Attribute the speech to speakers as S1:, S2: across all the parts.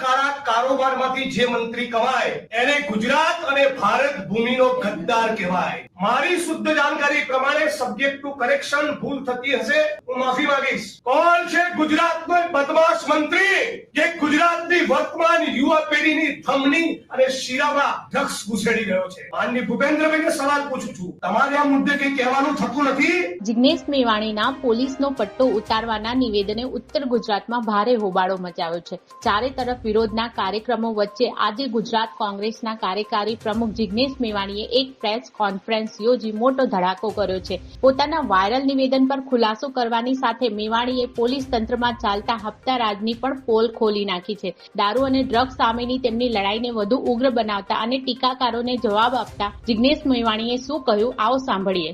S1: કાળા કારોબારમાંથી જે મંત્રી કમાય એને ગુજરાત અને ભારત ભૂમિનો ગદ્દાર કહેવાય. મારી શુદ્ધ જાણકારી પ્રમાણે સબ્જેક્ટ ટુ કરેક્શન ભૂલ થતી હશે. હું માફી માંગીશ. કોણ છે ગુજરાતનો બદમાશ મંત્રી? જે ગુજરાતની વર્તમાન યુવા પેઢીની ધમની અને શિરામાં ડ્રગ્સ ઘુસેડી ગયો છે. માનની ભૂપેન્દ્રભાઈને સવાલ પૂછું છું. તમારે આ મુદ્દે કંઈ કહેવાનું થતું નથી?
S2: જિગ્નેશ મેવાણીના પોલીસનો પટ્ટો ઉતારવાના નિવેદને ઉત્તર ગુજરાતમાં ભારે હોબાળો મચાવ્યો છે. ચારે તરફ વિરોધના કાર્યક્રમો વચ્ચે આજે ગુજરાત કોંગ્રેસના કાર્યકારી પ્રમુખ જિગ્નેશ મેવાણીએ એક પ્રેસ કોન્ફરન્સ યોજી મોટો ધડાકો કર્યો છે. પોતાના વાયરલ નિવેદન પર ખુલાસો કરવાની સાથે મેવાણીએ પોલીસ તંત્રમાં ચાલતા હપ્તા રાજની પણ પોલ ખોલી નાખી છે. દારૂ અને ડ્રગ્સ સામેની તેમની લડાઈને વધુ ઉગ્ર બનાવતા અને ટીકાકારોને જવાબ આપતા જિગ્નેશ મેવાણીએ શું કહ્યું? આવો સાંભળીએ.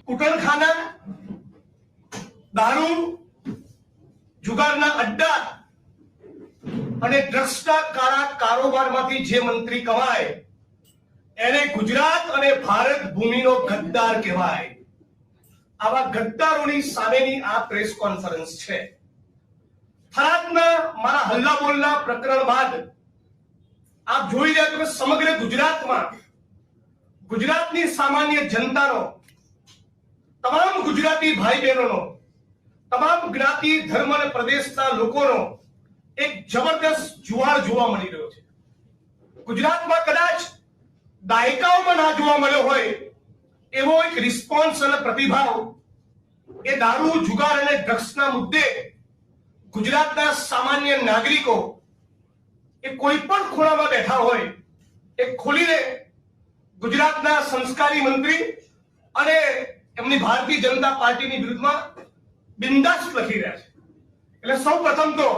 S1: જુગારના અડ્ડા અને ડ્રગ્સના કારોબારમાંથી જે મંત્રી કમાય એને ગુજરાત અને ભારત ભૂમિનો ગદ્દાર કહેવાય. આવા ગદ્દારોની સામેની આ પ્રેસ કોન્ફરન્સ છે. થરાદના મારા હલ્લા બોલના પ્રકરણ બાદ આપ જોઈ રહ્યા છો સમગ્ર ગુજરાતમાં ગુજરાતની સામાન્ય જનતાનો, તમામ ગુજરાતી ભાઈ બહેનોનો તમામ જ્ઞાતિ, ધર્મ અને પ્રદેશના લોકોનો એક જબરદસ્ત જુવાળ જોવા મળી રહ્યો છે. ગુજરાતમાં કદાચ દાયકાઓમાં ના જોવા મળ્યો હોય, એવો એક રિસ્પોન્સ અને પ્રતિભાવ એ દારૂ, જુગાર અને ડ્રગ્સના મુદ્દે ગુજરાતના સામાન્ય નાગરિકો એ કોઈ પણ ખૂણામાં બેઠા હોય, એ ખોલીને ગુજરાતના સંસ્કારી મંત્રી અને એમની ભારતીય જનતા પાર્ટીની વિરુદ્ધમાં બિંદાસ લખી રહ્યા છે. એટલે સૌ પ્રથમ તો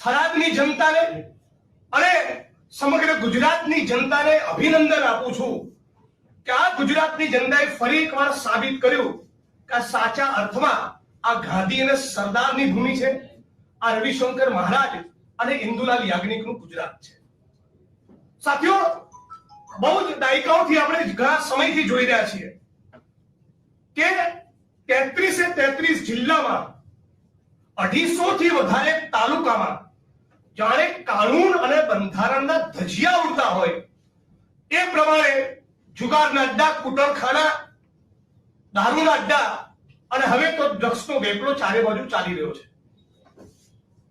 S1: થરાદની જનતાને અને સમગ્ર ગુજરાતની જનતાને અભિનંદન આપું છું કે આ ગુજરાતની જનતાએ ફરી એકવાર સાબિત કર્યું કે સાચા અર્થમાં આ ગાંધી અને સરદારની ભૂમિ છે, આ રવિશંકર મહારાજ અને ઇન્દુલાલ યાજ્ઞિકનું ગુજરાત છે. સાથીઓ, બહુ જ દાયકાઓથી આપણે ઘણા સમયથી જોઈ રહ્યા છીએ કે તેત્રીસે તેત્રીસ જિલ્લામાં અઢીસો થી વધારે તાલુકામાં જાણે કાનૂન અને બંધારણના ધજિયા ઉડતા હોય. એ પ્રમાણે જુગારના અડ્ડા, કુટરખાના, દારૂના અડ્ડા અને હવે તો ડ્રગ્સનો વેપલો ચારે બાજુ ચાલી રહ્યો છે.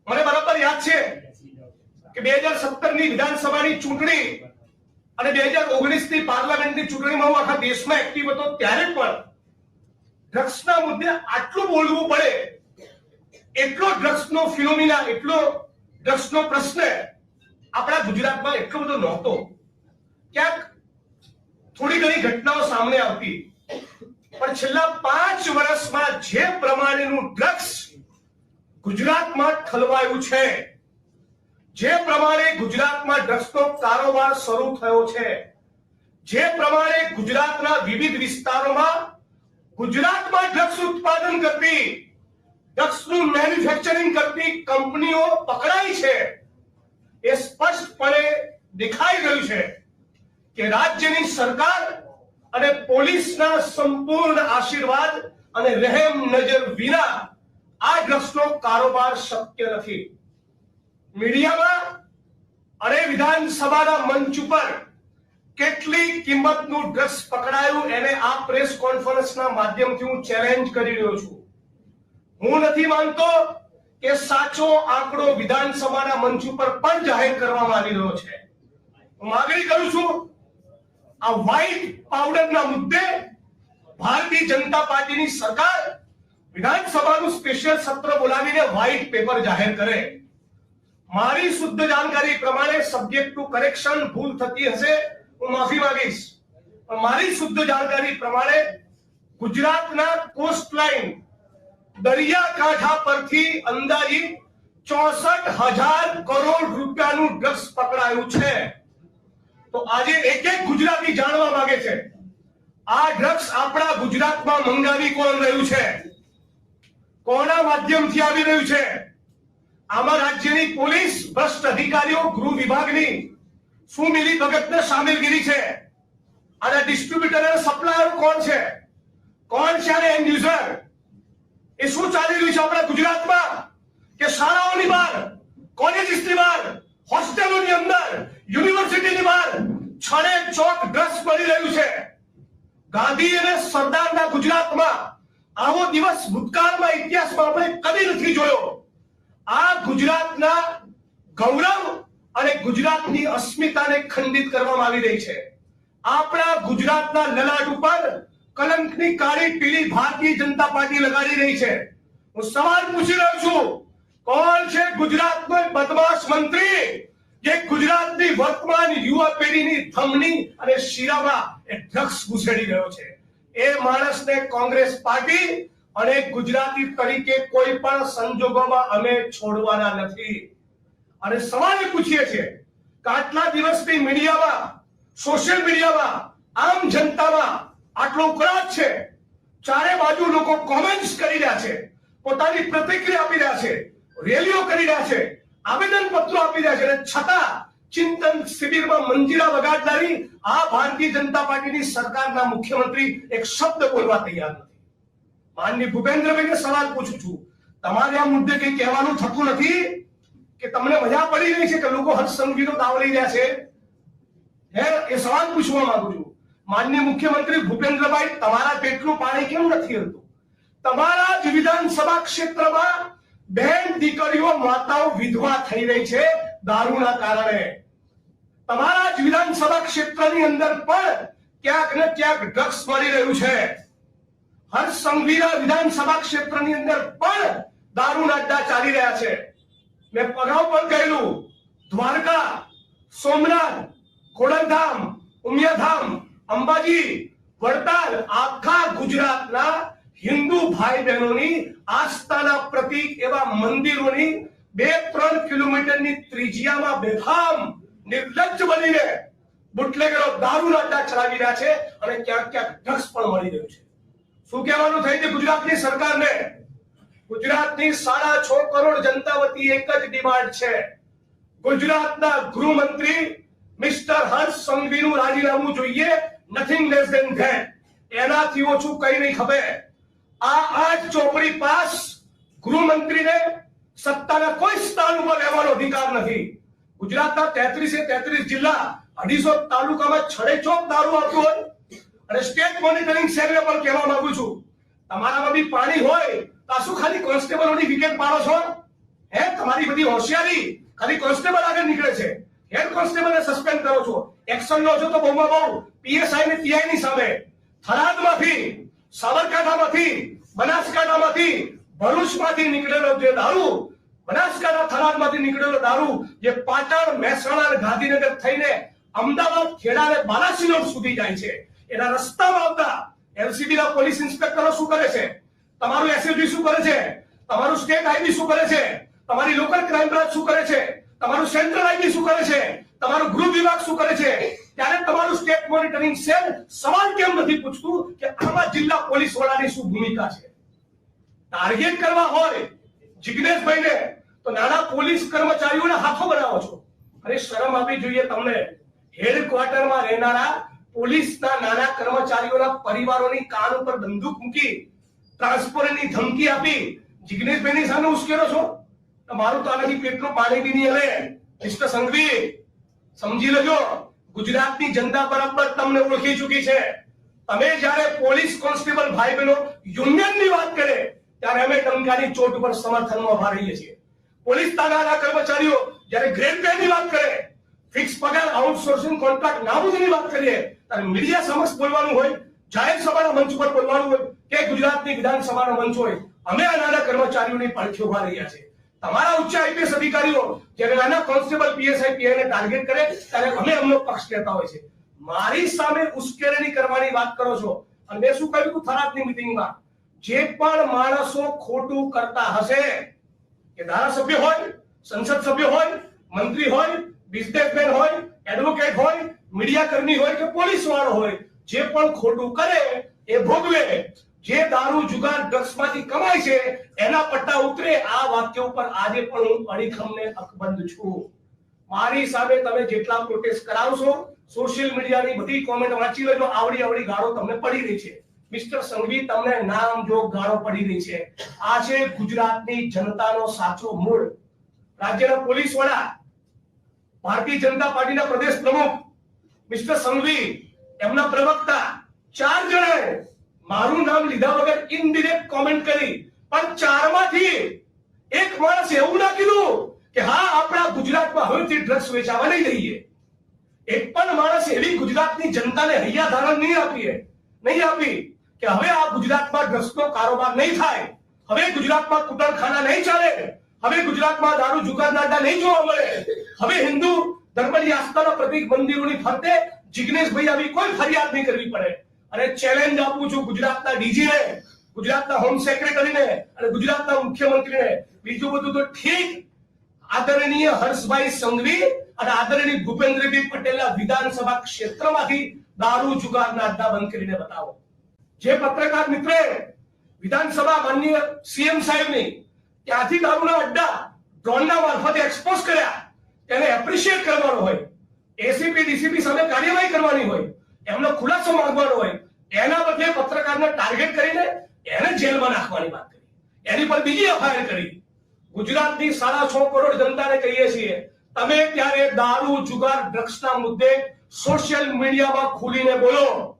S1: મને બરાબર યાદ છે કે બે હજાર સત્તરની વિધાનસભાની ચૂંટણી અને બે હજાર ઓગણીસની પાર્લામેન્ટની ચૂંટણીમાં હું આખા દેશમાં એક્ટિવ હતો ત્યારે પણ ડ્રગ્સના મુદ્દે આટલું બોલવું પડે, એટલો ડ્રગ્સનો ફિનોમિના, એટલો ડ્રગ્સનો પ્રશ્ન આપણા ગુજરાતમાં એટલો બધો નહોતો. ક્યાંક થોડી ઘણી ઘટનાઓ સામે આવતી. પણ છેલ્લા પાંચ વર્ષમાં જે પ્રમાણેનું ડ્રગ્સ ગુજરાતમાં ઠલવાયું છે, જે પ્રમાણે ગુજરાતમાં ડ્રગ્સનો કારોબાર શરૂ થયો છે, જે પ્રમાણે ગુજરાતના વિવિધ વિસ્તારોમાં ગુજરાતમાં ડ્રગ્સ ઉત્પાદન કરતી ડ્રગ્સનું મેન્યુફેક્ચરિંગ કરતી કંપનીઓ પકડાઈ છે. એ સ્પષ્ટપણે દેખાઈ રહ્યું છે કે રાજ્યની સરકાર અને પોલીસના સંપૂર્ણ આશીર્વાદ અને રહેમ નજર વિના આ ડ્રગ્સનો કારોબાર શક્ય નથી. મીડિયામાં અને વિધાનસભાના મંચ ઉપર કેટલી કિંમતનું ડ્રગ્સ પકડાયું એને આ પ્રેસ કોન્ફરન્સના માધ્યમથી હું ચેલેન્જ કરી રહ્યો છું. હું નથી માનતો કે સાચો આંકડો વિધાનસભાના મંચ ઉપર પણ જાહેર કરવામાં આવી રહ્યો છે. હું માગણી કરું છું, આ વ્હાઇટ પાવડરના મુદ્દે ભારતીય જનતા પાર્ટીની સરકાર વિધાનસભાનું સ્પેશિયલ સત્ર બોલાવીને વ્હાઇટ પેપર જાહેર કરે. મારી શુદ્ધ જાણકારી પ્રમાણે સબ્જેક્ટ ટુ કરેક્શન ભૂલ થતી હશે, હું માફી માંગીશ. પણ મારી શુદ્ધ જાણકારી પ્રમાણે ગુજરાતના કોસ્ટ લાઇન દરિયાકાંઠા પરથી અંદાજિત ચોસઠ હજાર કરોડ રૂપિયાનું ડ્રગ્સ પકડાયું છે. તો આજે એક એક ગુજરાતી જાણવા માંગે છે, આ ડ્રગ્સ આપણા ગુજરાતમાં મંગાવી કોણ રહ્યું છે? કોના માધ્યમથી આવી રહ્યું છે? આમાં રાજ્યની પોલીસ, ભ્રષ્ટ અધિકારીઓ, ગૃહ વિભાગની શું મિલી ભગતને સામેલગીરી છે? અને ડિસ્ટ્રીબ્યુટર અને સપ્લાયર કોણ છે? કોણ છે એન્ડ યુઝર એ શું ચાલી રહ્યું છે આપણા ગુજરાતમાં? કે શાળાઓની બહાર કોલેજીસની બહાર, હોસ્ટેલોની અંદર યુનિવર્સિટીની બહાર છડે ચોક ડ્રસ પડી રહ્યું છે. ગાંધી અને સરદારના ગુજરાતમાં આવો દિવસ ભૂતકાળમાં, ઇતિહાસમાં આપણે કદી નથી જોયો. આ ગુજરાતના ગૌરવ અને ગુજરાતની અસ્મિતાને ખંડિત કરવામાં આવી રહી છે. આપણા ગુજરાતના લલાટ ઉપર કલંકની કાળી પીળી ભારતીય જનતા પાર્ટી લગાડી રહી છે. હું સવાલ પૂછી રહ્યો છું, કોણ છે ગુજરાતનો બદમાશ મંત્રી જે ગુજરાતની વર્તમાન યુવા પેઢીની ધમની અને શિરામાં એ ડ્રગ્સ ઘુસેડી રહ્યો છે? એ માણસને કોંગ્રેસ પાર્ટી અને ગુજરાતી તરીકે કોઈ પણ સંજોગોમાં અમે છોડવાના નથી. અને સવાલ પૂછીએ છીએ કે આટલા દિવસની મીડિયામાં, સોશિયલ મીડિયામાં, આમ જનતામાં આટલો ઉકળાટ છે. ચારે બાજુ લોકો કોમેન્ટ્સ કરી રહ્યા છે. પોતાની પ્રતિક્રિયા આપી રહ્યા છે. રેલીઓ કરી રહ્યા છે. આવેદન પત્રો આપી રહ્યા છે. અને છતાં ચિંતન શિબિરમાં મંજીરા વગાડનારી આ ભારતીય જનતા પાર્ટીની સરકારના મુખ્યમંત્રી એક શબ્દ બોલવા તૈયાર નથી. માનની ભૂપેન્દ્રભાઈને સવાલ પૂછું છું. તમારે આ મુદ્દે કઈ કહેવાનું થતું નથી? કે તમને મજા પડી રહી છે કે લોકો હર્ષ સંઘવીનો દાવ લઈ રહ્યા છે? હે, એ સવાલ પૂછવા માંગુ છું. માનનીય મુખ્યમંત્રી ભૂપેન્દ્રભાઈ, તમારા પેટનું પાણી કેમ નથી હતું તમારા જ વિધાનસભા ક્ષેત્રમાં બહેન દીકરીઓ માતાઓ વિધવા થઈ રહી છે દારૂના કારણે. તમારા જ વિધાનસભા ક્ષેત્રની અંદર પણ ક્યાંક ને ક્યાંક ડ્રગ્સ મળી રહ્યું છે. હર સંઘવીના વિધાનસભા ક્ષેત્રની અંદર પણ દારૂના અડ્ડા ચાલી રહ્યા છે. મેં અગાઉ પણ કહેલું દ્વારકા, સોમનાથ, ખોડલધામ, ઉમિયાધામ અંબાજી, વડતાલ, આખા ગુજરાતના હિન્દુ ભાઈ બહેનોની આસ્થાના પ્રતીક એવા મંદિરોની બે ત્રણ કિલોમીટરની ત્રિજ્યામાં બેફામ, નિર્લજ્જ બનીને બુટલેગરો દારૂના અડ્ડા ચલાવી રહ્યા છે અને ક્યાંક ક્યાંક ડ્રગ્સ પણ મળી રહ્યું છે. શું કહેવાનું થઈ છે ગુજરાતની સરકારને? ગુજરાતની સાડા છ કરોડ જનતા વતી એક જ ડિમાન્ડ છે. ગુજરાતના ગૃહમંત્રી મિસ્ટર હર્ષ સંઘવીનું રાજીનામું જોઈએ નથિંગ લેસ ધેન ધેટ એનાથી ઓછું કઈ નહીં ખબર. આ આઠ ચોપડી પાસ ગૃહમંત્રીને સત્તાના કોઈ સ્થાન ઉપર રહેવાનો અધિકાર નથી. ગુજરાતના તેત્રીસે તેત્રીસ જિલ્લા અઢીસો તાલુકામાં છડે ચોક દારૂ આવતું હોય. અને સ્ટેટ મોનિટરિંગ સેલને પણ કહેવા માંગુ છું. તમારામાં બી પાણી હોય તો શું ખાલી કોન્સ્ટેબલોની વિકેટ પાડો છો? હે, તમારી બધી હોશિયારી ખાલી કોન્સ્ટેબલ આગળ નીકળે છે. હેડ કોન્સ્ટેબલને સસ્પેન્ડ કરો છો. એક્શન લો છો તો બહુમાં બહુ. પીએસઆઈ ને પીઆઈ ની સામે. થરાદમાંથી, સાબરકાંઠામાંથી, બનાસકાંઠામાંથી ભરૂચમાંથી નીકળેલો જે દારૂ, બનાસકાંઠા થરાદમાંથી નીકળેલો દારૂ, જે પાટણ, મહેસાણા અને ગાંધીનગર થઈને અમદાવાદ, ખેડા અને બાલાસિનોર સુધી જાય છે. એના રસ્તામાં આવતા એલસીબી ના પોલીસ ઇન્સ્પેક્ટરો શું કરે છે? તમારું એસએસબી શું કરે છે? તમારું સ્ટેટ આઈબી શું કરે છે? તમારી લોકલ ક્રાઇમ બ્રાન્ચ શું કરે છે? તમારું સેન્ટ્રલ આઈબી શું કરે છે? તમારું ગૃહ વિભાગ શું કરે છે? ત્યારે તમારું સ્ટેટ મોનિટરિંગ સેલ સવાલ કેમ નથી પૂછતું કે આમાં જિલ્લા પોલીસ વડાની શું ભૂમિકા છે? ટાર્ગેટ કરવા હોય જિગ્નેશભાઈને, તો નાના પોલીસ કર્મચારીઓને હાથો બનાવો છો. અરે શરમ આપવી જોઈએ તમને. હેડક્વાર્ટરમાં રહેનારા પોલીસના નાના કર્મચારીઓના પરિવારોની કાન ઉપર બંદૂક મૂકી ટ્રાન્સફરની ધમકી આપી જિગ્નેશભાઈની સામે ઉશ્કેરો છો? મારું તો આનાથી પેટનું પાણી બી નહીં હલે. મિસ્ટર સંઘવી સમજી લેજો, ગુજરાતની જનતા બરાબર તમને ઓળખી ચૂકી છે. તમે જ્યારે પોલીસ કોન્સ્ટેબલ ભાઈ બહેનો યુનિયનની વાત કરે, ત્યારે અમે ટંકાની ચોટ ઉપર સમર્થનમાં ઊભા રહીએ છીએ. પોલીસ તાગાના કર્મચારીઓ જ્યારે ગ્રેડ પે ની વાત કરે, ફિક્સ પગાર, આઉટસોર્સિંગ કોન્ટ્રાક્ટ નાબૂદીની વાત કરીએ, ત્યારે મીડિયા સમક્ષ બોલવાનું હોય, જાહેર સભાના મંચ પર બોલવાનું હોય કે ગુજરાતની વિધાનસભાના મંચ હોય, અમે આ નાના કર્મચારીઓની પડખે ઊભા રહ્યા છે તમારા ઉચ્ચ આઈપીએસ અધિકારીઓ જ્યારે આના કોન્સ્ટેબલ પીએસઆઈ પીઆઈ ને ટાર્ગેટ કરે, ત્યારે અમે અમનો પક્ષ લેતા હોય છે. મારી સામે ઉશ્કેરણી કરવાની વાત કરો છો. અને મેં શું કહ્યું હતું થરાદની મિટિંગમાં જે પણ માણસો ખોટું કરતા હશે, કે ધારાસભ્ય હોય, સંસદ સભ્ય હોય, મંત્રી હોય બિઝનેસમેન હોય એડવોકેટ હોય મીડિયા કર્મી હોય કે પોલીસ વાળો હોય, જે પણ ખોટું કરે, એ ભોગવે. જે દારૂ જુગાર ડ્રગ્સમાંથી કમાય છે, એના પટ્ટા ઉતરે. આ વાક્ય ઉપર આજે પણ હું અડીખમને અકબંધ છું. મારી સામે તમે જેટલા પ્રોટેસ્ટ કરાવશો સોશિયલ મીડિયાની બધી કોમેન્ટ વાંચી લેજો. આવડી આવડી ગાળો તમને પડી રહી છે. મિસ્ટર સંઘવી, તમને નામ જો ગાળો પડી રહી છે. આ છે ગુજરાતની જનતાનો સાચો મૂળ. રાજ્યના પોલીસ વડા, ભારતીય જનતા પાર્ટીના પ્રદેશ પ્રમુખ, મિસ્ટર સંઘવી, એમના પ્રવક્તા, ચાર જણાએ મારું નામ લીધા વગર ઇનડિરેક્ટ કોમેન્ટ કરી. પણ ચારમાંથી એક માણસ એવું ના કીધું કે હા, આપણા ગુજરાતમાં હવેથી ડ્રગ્સ વેચાવા નહીં દઈએ એક પણ માણસ એવી ગુજરાતની જનતાને હૈયા ધારણ નહીં આપીએ. નહીં આપી કે હવે આ ગુજરાતમાં ડ્રગ્સનો કારોબાર નહીં થાય. હવે ગુજરાતમાં કુટરખાના નહીં ચાલે. હવે ગુજરાતમાં દારૂ જુગાર અડ્ડા નહીં જોવા મળે. હવે હિન્દુ ધર્મની આસ્થાના પ્રતિક મંદિરોની ફરતે જિગ્નેશભાઈ આવી કોઈ ફરિયાદ નહીં કરવી પડે. અને ચેલેન્જ આપું છું. ગુજરાતના ડીજીને ગુજરાતના હોમ સેક્રેટરીને અને ગુજરાતના મુખ્યમંત્રીને. બીજું બધું તો ઠીક. આદરણીય હર્ષભાઈ સંઘવી અને આદરણીય ભૂપેન્દ્રભાઈ પટેલના વિધાનસભા ક્ષેત્રમાંથી દારૂ જુગારના અડ્ડા બંધ કરીને બતાવો. જે પત્રકાર મિત્રે વિધાનસભા માનનીય સીએમ સાહેબની ત્યાંથી દારૂના અડ્ડા ડ્રોનના મારફતે એક્સપોઝ કર્યા. તેને એપ્રિશિએટ કરવાનો હોય. એસીપી ડીસીપી સામે કાર્યવાહી કરવાની હોય. એમનો ખુલાસો માંગવાનો હોય. એના બદલે પત્રકારને ટાર્ગેટ કરીને એને જેલમાં નાખવાની વાત કરી. એની પર બીજી એફઆઈઆર કરી. ગુજરાતની સાડા છ કરોડ જનતાને કહીએ છીએ, તમે ત્યારે દારૂ, જુગાર, ડ્રગ્સના મુદ્દે સોશિયલ મીડિયામાં ખુલીને બોલો?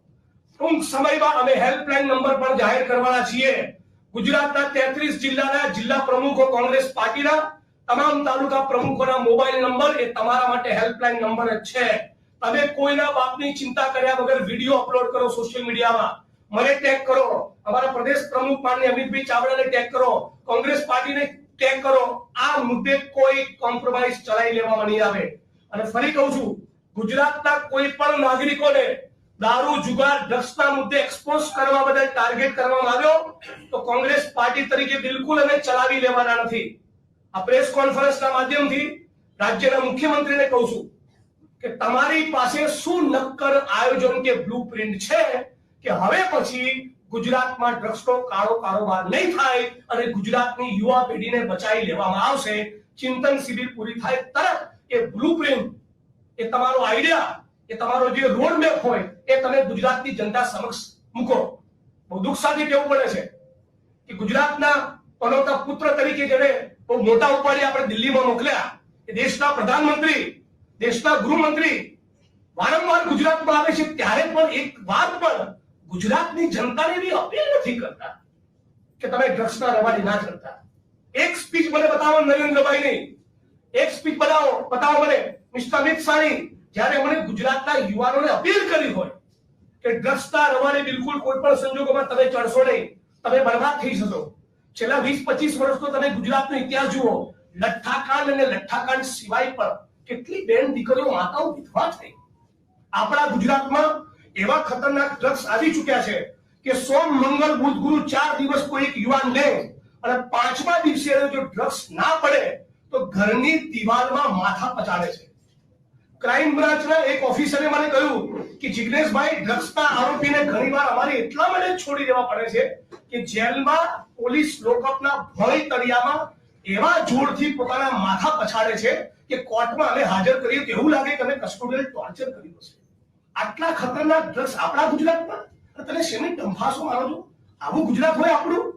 S1: ટૂંક સમયમાં અમે હેલ્પલાઇન નંબર પણ જાહેર કરવાના છીએ. ગુજરાતના તેત્રીસ જિલ્લાના જિલ્લા પ્રમુખો કોંગ્રેસ પાર્ટીના, તમામ તાલુકા પ્રમુખોના મોબાઈલ નંબર એ તમારા માટે હેલ્પલાઇન નંબર જ છે. તમે કોઈના બાપની ચિંતા કર્યા વગર વીડિયો અપલોડ કરો સોશિયલ મીડિયામાં. મને ટેગ કરો. અમારા પ્રદેશ પ્રમુખ માનની અમિતભાઈ ચાવડાને ટેગ કરો. કોંગ્રેસ પાર્ટીને ટેગ કરો. આ મુદ્દે કોઈ કોમ્પ્રોમાઇઝ ચલાવી લેવામાં નહીં આવે. અને ફરી કહું છું, ગુજરાતના કોઈ પણ નાગરિકોને દારૂ, જુગાર, ડ્રગ્સના મુદ્દે એક્સપોઝ કરવા બદલ ટાર્ગેટ કરવામાં આવ્યો, તો કોંગ્રેસ પાર્ટી તરીકે બિલકુલ અમે ચલાવી લેવાના નથી. આ પ્રેસ કોન્ફરન્સના માધ્યમથી રાજ્યના મુખ્યમંત્રીને કહું છું કે તમારી પાસે શું નક્કર આયોજન કે બ્લુપ્રિન્ટ છે કે હવે પછી ગુજરાતમાં ડ્રગ્સનો કાળો કારોબાર નહીં થાય અને ગુજરાતની યુવા પેઢીને બચાવી લેવામાં આવશે? ચિંતન શિબિર પૂરી થાય તરત એ બ્લુપ્રિન્ટ એ તમારો આઈડિયા એ તમારો જે રોડ મેપ હોય એ તમે ગુજરાતની જનતા સમક્ષ મૂકો. બહુ દુઃખ સાથે કહેવું પડે છે કે ગુજરાતના પનોતા પુત્ર તરીકે જેને બહુ મોટા ઉપાડી આપણે દિલ્હીમાં મોકલ્યા, એ દેશના પ્રધાનમંત્રી દેશના ગૃહમંત્રી વારંવાર ગુજરાતમાં આવે છે, ત્યારે પણ એક વાત પણ ગુજરાતની જનતાને એવી અપીલ નથી કરતા કે તમે ડ્રગ્સના રવાડી ના કરતા. એક સ્પીચ મને બતાવો નરેન્દ્રભાઈની એક સ્પીચ બતાવો બતાવો મને. મિસ્ટર અમિત શાહની. જ્યારે મને ગુજરાતના યુવાનોને અપીલ કરી હોય કે ડ્રગ્સના રવાડે બિલકુલ કોઈ પણ સંજોગોમાં તમે ચડશો નહીં, તમે બરબાદ થઈ જશો. છેલ્લા વીસ પચીસ વર્ષનો તમે ગુજરાતનો ઇતિહાસ જુઓ. લઠ્ઠાકાંડ અને લઠ્ઠાકાંડ સિવાય પણ કેટલી બેન દીકરીઓ માતાઓ વિધવા થઈ. આપણા ગુજરાતમાં એવા ખતરનાક ડ્રગ્સ આવી ચુક્યા છે કે સોમ, મંગળ, બુધ, ગુરુ ચાર દિવસ કોઈ એક યુવાન લે અને પાંચમા દિવસે જો ડ્રગ્સ ના પડે તો ઘરની દિવાલમાં માથા પચાડે છે. ક્રાઇમ બ્રાન્ચના એક ઓફિસરે મને કહ્યું કે જિગ્નેશભાઈ ડ્રગ્સના આરોપીને ઘણીવાર અમારે એટલા માટે છોડી દેવા પડે છે કે જેલમાં પોલીસ લોકઅપના ભય તળિયામાં એવા જોરથી પોતાના માથા પછાડે છે કે કોર્ટમાં અમે હાજર કરીએ તો એવું લાગે કે અમે કસ્ટોડિયલ ટોર્ચર કર્યું હશે. આટલા ખતરનાક ડ્રગ્સ આપણા ગુજરાતમાં? તમે શેની ડંફાસો મારો છો? આવું ગુજરાત હોય આપણું?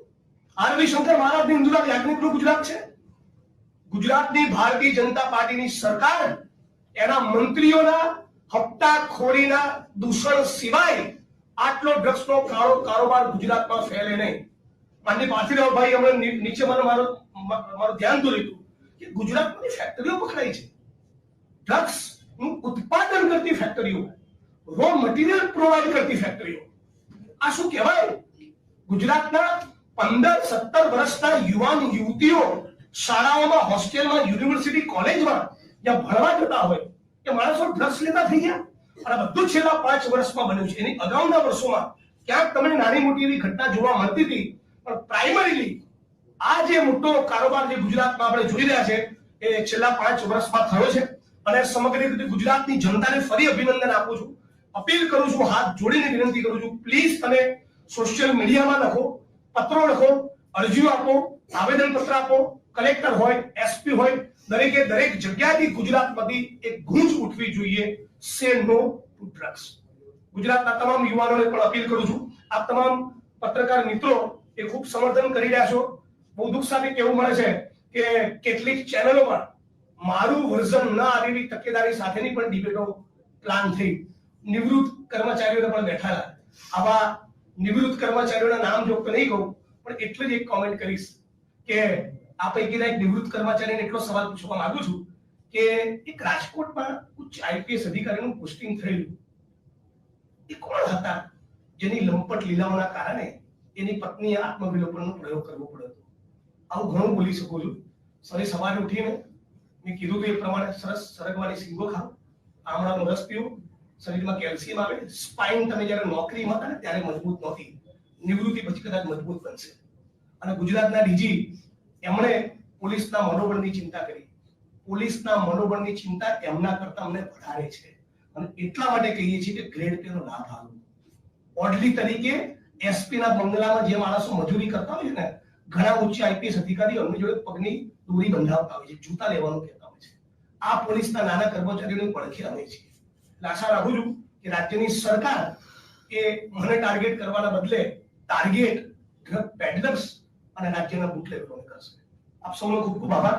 S1: આ રવિશંકર મહારાજની ઇન્દુરા યાજ્ઞિકનું ગુજરાત છે? ગુજરાતની ભારતીય જનતા પાર્ટીની સરકાર એના મંત્રીઓના હપ્તાખોરીના દૂષણ સિવાય આટલો ડ્રગ્સનો કાળો કારોબાર ગુજરાતમાં ફેલે નહીં. માનની ભાઈ હમણાં નીચે મને મારો મારું ધ્યાન દોર્યું કે ગુજરાતની ફેક્ટરીઓ પકડાઈ છે ડ્રગ્સનું ઉત્પાદન કરતી ફેક્ટરીઓ રો મટીરિયલ પ્રોવાઈડ કરતી ફેક્ટરીઓ આ શું કહેવાય? ગુજરાતના પંદર, સત્તર વર્ષના યુવાન યુવતીઓ શાળાઓમાં, હોસ્ટેલમાં, યુનિવર્સિટી કોલેજમાં જ્યાં ભણવા જતા હોય કે માણસો ડ્રગ્સ લેતા થઈ ગયા. અને બધું છેલ્લા પાંચ વર્ષમાં બન્યું છે. એની અગાઉના વર્ષોમાં ક્યાંક તમને નાની મોટી એવી ઘટના જોવા મળતી હતી પણ પ્રાઇમરીલી આ જે મોટો કારોબાર જે ગુજરાતમાં આપણે જોઈ રહ્યા છે, એ છેલ્લા પાંચ વર્ષમાં થયો છે. અને સમગ્ર રીતે ગુજરાતની જનતાને ફરી અભિનંદન આપું છું. અપીલ કરું છું, હાથ જોડીને વિનંતી કરું છું પ્લીઝ તમે સોશિયલ મીડિયામાં લખો, પત્રો લખો, અરજીઓ આપો આવેદન પત્ર આપો. કલેક્ટર હોય એસપી હોય, દરેકે દરેક જગ્યાથી ગુજરાતમાંથી એક ગૂંજ ઉઠવી જોઈએ. સે નો ટુ ડ્રગ્સ ગુજરાતના તમામ યુવાનોને પણ અપીલ કરું છું. આ તમામ પત્રકાર મિત્રો એ ખૂબ સમર્થન કરી રહ્યા છો. બહુ દુઃખ સાથે કેવું મળે છે કે કેટલીક ચેનલોમાં મારું વર્ઝન ન આવેલી તકેદારી સાથેની પણ ડિબેટો પ્લાન થઈ. નિવૃત્ત કર્મચારીઓને પણ બેઠાલા. આવા નિવૃત્ત કર્મચારીઓના નામ જો નહીં કહું, પણ એટલું જ એક કોમેન્ટ કરીશ કે આ પૈકીના એક નિવૃત્ત કર્મચારીને એટલો સવાલ પૂછવા માંગુ છું કે એક રાજકોટમાં ઉચ્ચ આઈપીએસ અધિકારીનું પોસ્ટિંગ થયેલું. એ કોણ હતા જેની લંપટ લીલાઓના કારણે એની પત્નીએ આત્મવિલોપનનો પ્રયોગ કરવો પડ્યો હતો. આવું ઘણું બોલી શકું છું. સવારે સવારે ઉઠીને મેં કીધું કે એ પ્રમાણે સરસ સરગવાની સિંગો ખાઓ. આમળાનો રસ પીવો શરીરમાં કેલ્શિયમ આવે. સ્પાઇન તમે જ્યારે નોકરીમાં હતા ને ત્યારે મજબૂત નહોતી. નિવૃત્તિ પછી કદાચ મજબૂત બનશે. અને ગુજરાતના ડીજી એમણે પોલીસના મનોબળની ચિંતા કરી. પોલીસના મનોબળની ચિંતા એમના કરતા અમને વધારે છે. અને એટલા માટે કહીએ છીએ કે ગ્રેડ પેનો લાભ આવો ઓડલી તરીકે એસપી ના બંગલામાં જે માણસો મજૂરી કરતા હોય છે ને, ઘણા ઉચ્ચ આઈપીએસ અધિકારીઓ એમની જોડે પગની દોરી બંધાવતા હોય છે, જૂતા લેવાનું કહેતા હોય છે. આ પોલીસના નાના કર્મચારીઓની પડખે અમે એટલે આશા રાખું છું કે રાજ્યની સરકાર એ મને ટાર્ગેટ કરવાના બદલે ટાર્ગેટ પેડલર્સ અને રાજ્યના બુટલેગરોને કરશે. આપ સૌનો ખૂબ ખૂબ આભાર.